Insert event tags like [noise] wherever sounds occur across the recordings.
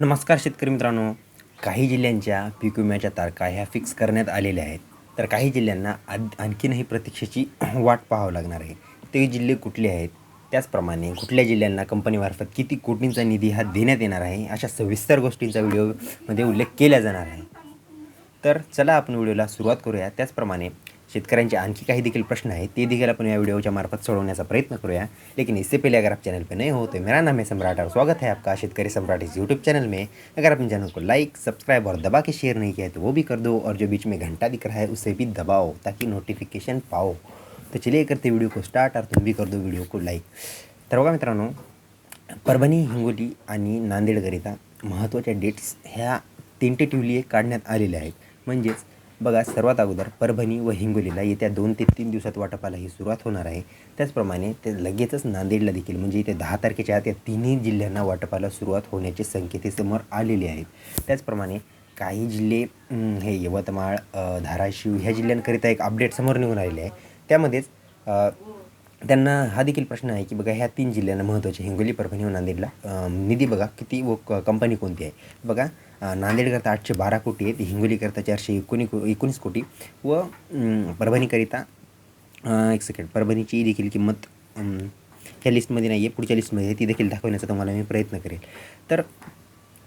नमस्कार शेतकरी मित्रांनो. काही जिल्ह्यांच्या पीक विम्याच्या तारखा ह्या फिक्स करण्यात आलेल्या आहेत. तर काही जिल्ह्यांना आद आणखीनही प्रतीक्षेची [clears throat] वाट पाहावं लागणार आहे. ते जिल्हे कुठले आहेत? त्याचप्रमाणे कुठल्या जिल्ह्यांना कंपनीमार्फत किती कोटींचा निधी हा देण्यात येणार आहे? अशा सविस्तर गोष्टींचा व्हिडिओमध्ये उल्लेख केला जाणार आहे. तर चला आपण व्हिडिओला सुरुवात करूया. त्याचप्रमाणे शेतकऱ्यांचे आणखी काही देखील प्रश्न आहेत, ते देखील आपण या वीडियो के मार्फत सोडवण्याचा प्रयत्न करूया. लेकिन इससे पहले अगर आप चैनल पर नए हो तो मेरा नाम है सम्राट और स्वागत है आपका शेतकरी सम्राट इस यूट्यूब चैनल में। अगर आपने चैनल को लाइक सब्सक्राइब और दबा के शेयर नहीं किया है तो वो भी कर दो और जो बीच में घंटा दिख रहा है, उसे भी दबाओ ताकि नोटिफिकेशन पाओ। तो चलिए करते व्हिडिओ को स्टार्ट और तुम भी कर दो व्हिडिओ को लाईक तर बघा मित्रांनो, परभणी, हिंगोली आणि नांदेडकरिता महत्त्वाच्या डेट्स ह्या टेंटेटिव्हली काढण्यात आलेल्या आहेत. म्हणजेच बघा सर्वात अगोदर परभणी व हिंगोलीला येत्या दोन ते तीन दिवसात वाटपाला ही सुरुवात होणार आहे. त्याचप्रमाणे ते लगेचच नांदेडला देखील म्हणजे येत्या दहा तारखेच्या आत या तिन्ही जिल्ह्यांना वाटपाला सुरुवात होण्याचे संकेत समोर आलेले आहेत. त्याचप्रमाणे काही जिल्हे हे यवतमाळ धाराशिव ह्या जिल्ह्यांकरिता एक अपडेट समोर निघून आलेले आहे. त्यामध्येच त्यांना हा देखील प्रश्न आहे की बघा ह्या तीन जिल्ह्यांना महत्त्वाचे हिंगोली परभणी व नांदेडला. निधी बघा किती व क- कंपनी कोणती आहे? बघा नांदेडकरता आठशे बारा कोटी आहेत हिंगोलीकरता चारशे एकोणी को एकोणीस कोटी व परभणीकरिता एक सेकंड परभणीची देखील किंमत ह्या लिस्टमध्ये नाही आहे पुढच्या लिस्टमध्ये आहे ती देखील दाखवण्याचा तुम्हाला मी प्रयत्न करेल. तर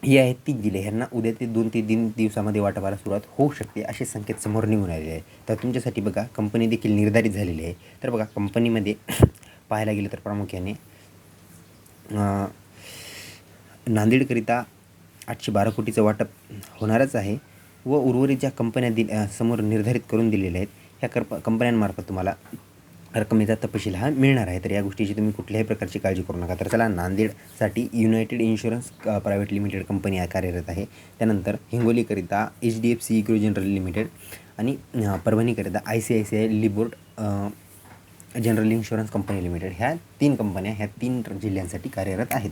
हे आहेत ती जिल्हे. ह्यांना उद्या ते दोन ते तीन दिवसामध्ये वाटपाला सुरुवात होऊ शकते असे संकेत समोर निघून आलेले आहे तर तुमच्यासाठी बघा कंपनी देखील निर्धारित झालेली आहे. तर बघा कंपनीमध्ये [coughs] पाहायला गेलं तर प्रामुख्याने नांदेडकरिता आठशे बारा कोटीचं वाटप होणारच आहे व उर्वरित ज्या कंपन्या दि समोर निर्धारित करून दिलेल्या आहेत ह्या करप कंपन्यांमार्फत तुम्हाला रकमेचा तपशील हा मिळणार आहे. तर या गोष्टीची तुम्ही कुठल्याही प्रकारची काळजी करू नका. तर चला नांदेडसाठी United Insurance private limited company कार्यरत आहे. त्यानंतर हिंगोलीकरिता एच डी एफ सी इक्रो जनरल लिमिटेड आणि परभणीकरिता I C I C I Lombard general insurance company limited ह्या तीन कंपन्या ह्या तीन जिल्ह्यांसाठी कार्यरत आहेत.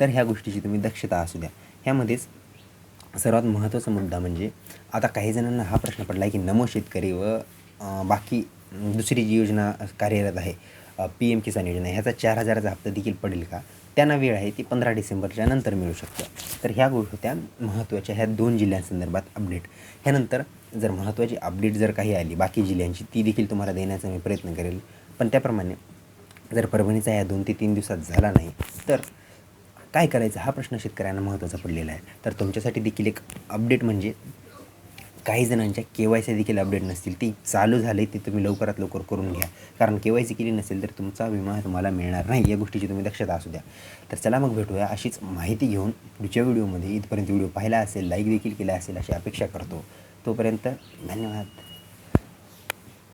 तर ह्या गोष्टीची तुम्ही दक्षता असू द्या. ह्यामध्येच सर्वात महत्त्वाचा मुद्दा म्हणजे आता काही जणांना हा प्रश्न पडला आहे की नमो शेतकरी व बाकी दुसरी जी योजना कार्यरत आहे पी एम किसान योजना ह्याचा चार हजाराचा हप्ता देखील पडेल का? त्यांना वेळ आहे ती पंधरा डिसेंबरच्या नंतर मिळू शकतं. तर ह्या गोष्टी होत्या महत्त्वाच्या ह्या दोन जिल्ह्यांसंदर्भात अपडेट. ह्यानंतर जर महत्त्वाची अपडेट जर काही आली बाकी जिल्ह्यांची ती देखील तुम्हाला देण्याचा मी प्रयत्न करेल. पण त्याप्रमाणे जर परभणीचा या दोन ते तीन दिवसात झाला नाही तर काय करायचं? हा प्रश्न शेतकऱ्यांना महत्त्वाचा पडलेला आहे. तर तुमच्यासाठी देखील एक अपडेट म्हणजे काही जणांच्या के वाय सी देखील अपडेट नसतील. ती चालू झाली ती तुम्ही लवकरात लवकर करून घ्या. कारण के वाय सी केली नसेल तर तुमचा विमा तुम्हाला मिळणार नाही. या गोष्टीची तुम्ही दक्षता असू द्या. तर चला मग भेटूया अशीच माहिती घेऊन पुढच्या व्हिडिओमध्ये. इथपर्यंत व्हिडिओ पाहिला असेल लाईक देखील केला असेल अशी अपेक्षा करतो. तोपर्यंत धन्यवाद.